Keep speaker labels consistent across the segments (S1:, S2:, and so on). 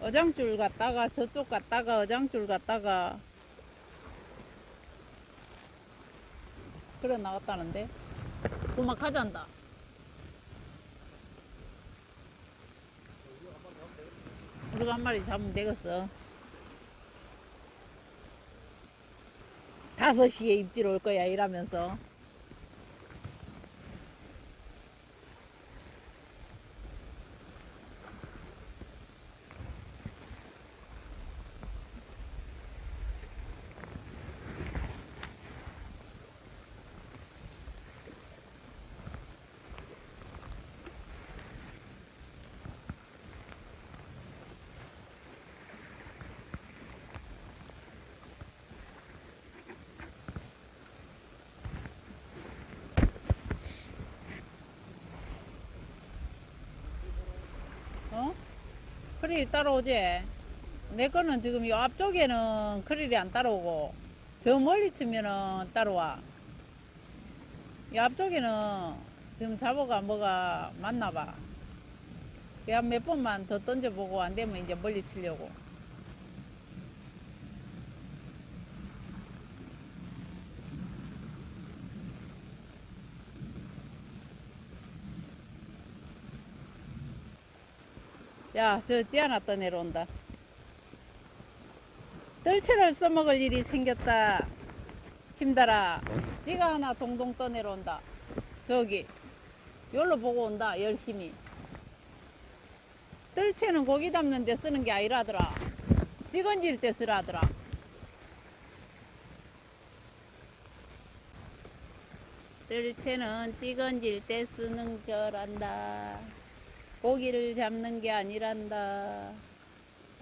S1: 어장줄 갔다가 저쪽 갔다가 어장줄 갔다가. 그래 나갔다는데? 고막 하잔다. 우리가 한 마리 잡으면 되겠어. 다섯 시에 입질 올 거야 이러면서 어? 크릴이 따라오지? 내 거는 지금 이 앞쪽에는 크릴이 안 따라오고 저 멀리 치면은 따라와. 이 앞쪽에는 지금 잡어가 뭐가 맞나 봐. 그냥 몇 번만 더 던져보고 안 되면 이제 멀리 치려고. 야, 저 찌아나 떠내려온다. 뜰채를 써먹을 일이 생겼다. 침달아. 찌가 하나 동동 떠내려온다. 저기. 열로 보고 온다. 열심히. 뜰채는 고기 담는 데 쓰는 게 아니라더라. 찌건질 때 쓰라더라. 뜰채는 찌건질 때 쓰는 거란다. 고기를 잡는 게 아니란다.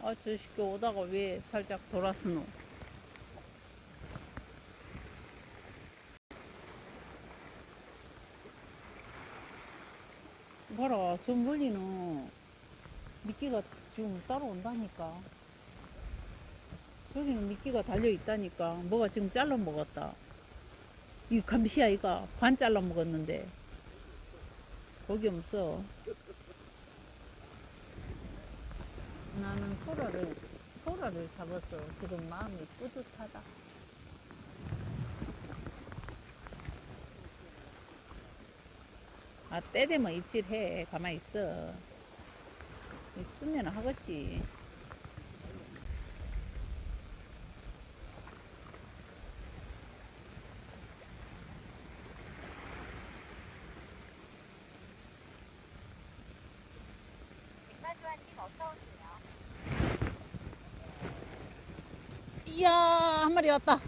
S1: 아, 저 새끼 오다가 왜 살짝 돌았으노? 봐라, 저 멀리는 미끼가 지금 따라온다니까. 저기는 미끼가 달려있다니까. 뭐가 지금 잘라 먹었다. 이 감시야, 이거. 반 잘라 먹었는데. 거기 없어. 나는 소라를 소라를 잡았어. 지금 마음이 뿌듯하다. 아, 때 되면 입질해. 가만히 있어. 있으면 하겠지.
S2: 백마주아님 어서 오세요.
S1: 이야, 한 마리 왔다.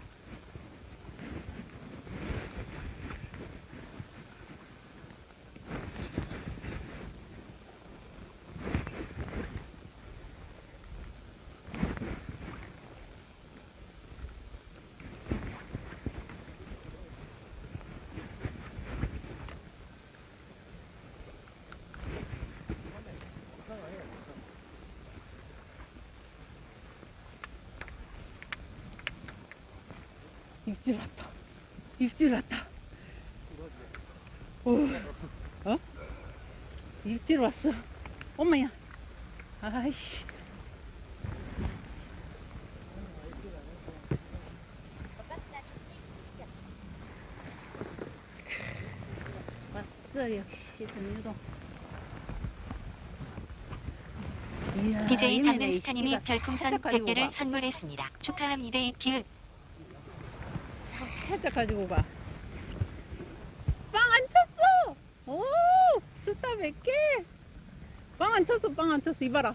S1: 입질 왔다. 입질 왔다. 오, 어? 입질 왔어. 엄마야. 아이씨. 왔어, 역시. 이야,
S3: BJ
S1: 이면에
S3: 장는
S1: 이
S3: 스타님이
S1: 씨가
S3: 별풍선
S1: 살짝 가지고
S3: 100개를
S1: 봐.
S3: 선물했습니다. 축하합니다. 기읒.
S1: 살짝 가지고 봐. 빵 안 쳤어! 오! 스타 몇 개? 빵 안 쳤어, 빵 안 쳤어. 이봐라.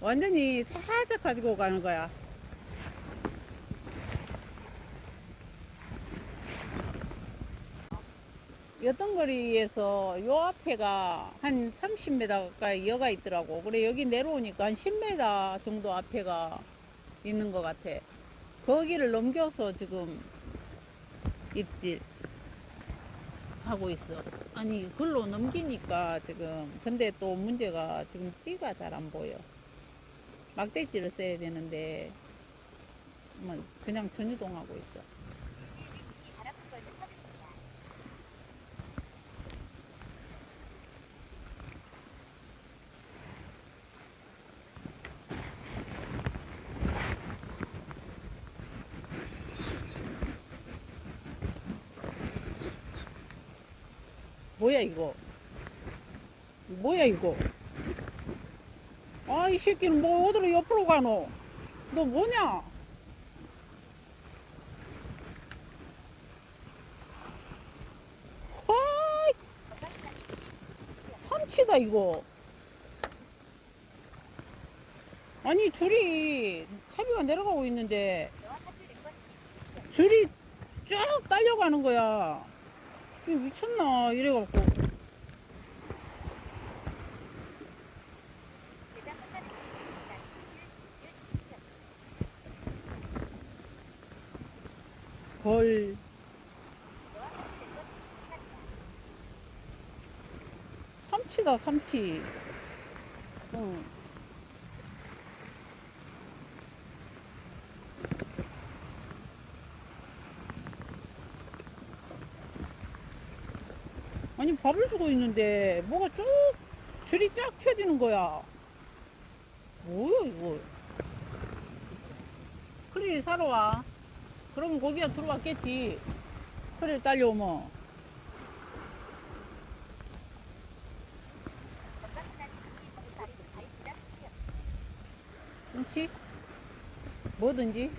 S1: 완전히 살짝 가지고 가는 거야. 여떤거리에서 요 앞에가 한 30m 가까이 여가 있더라고. 그래, 여기 내려오니까 한 10m 정도 앞에가 있는 것 같아. 거기를 넘겨서 지금 입질 하고 있어. 아니 글로 넘기니까 지금 근데 또 문제가 지금 찌가 잘 안 보여. 막대지를 써야 되는데 뭐 그냥 전유동하고 있어.
S2: 바라본 걸로 서드립니다.
S1: 뭐야 이거? 뭐야 이거? 아 이 새끼는 뭐 어디로 옆으로 가노? 너 뭐냐? 삼치다 이거. 아니 줄이 차비가 내려가고 있는데 줄이 쫙 딸려가는 거야. 이 미쳤나 이래갖고
S2: 축하합니다.
S1: 삼치다 삼치. 응. 아니 밥을 주고 있는데 뭐가 쭉 줄이 쫙 펴지는 거야. 뭐야 이거? 크릴이 사러 와. 그러면 고기가 들어왔겠지. 크릴 딸려오면. 그렇지? 뭐든지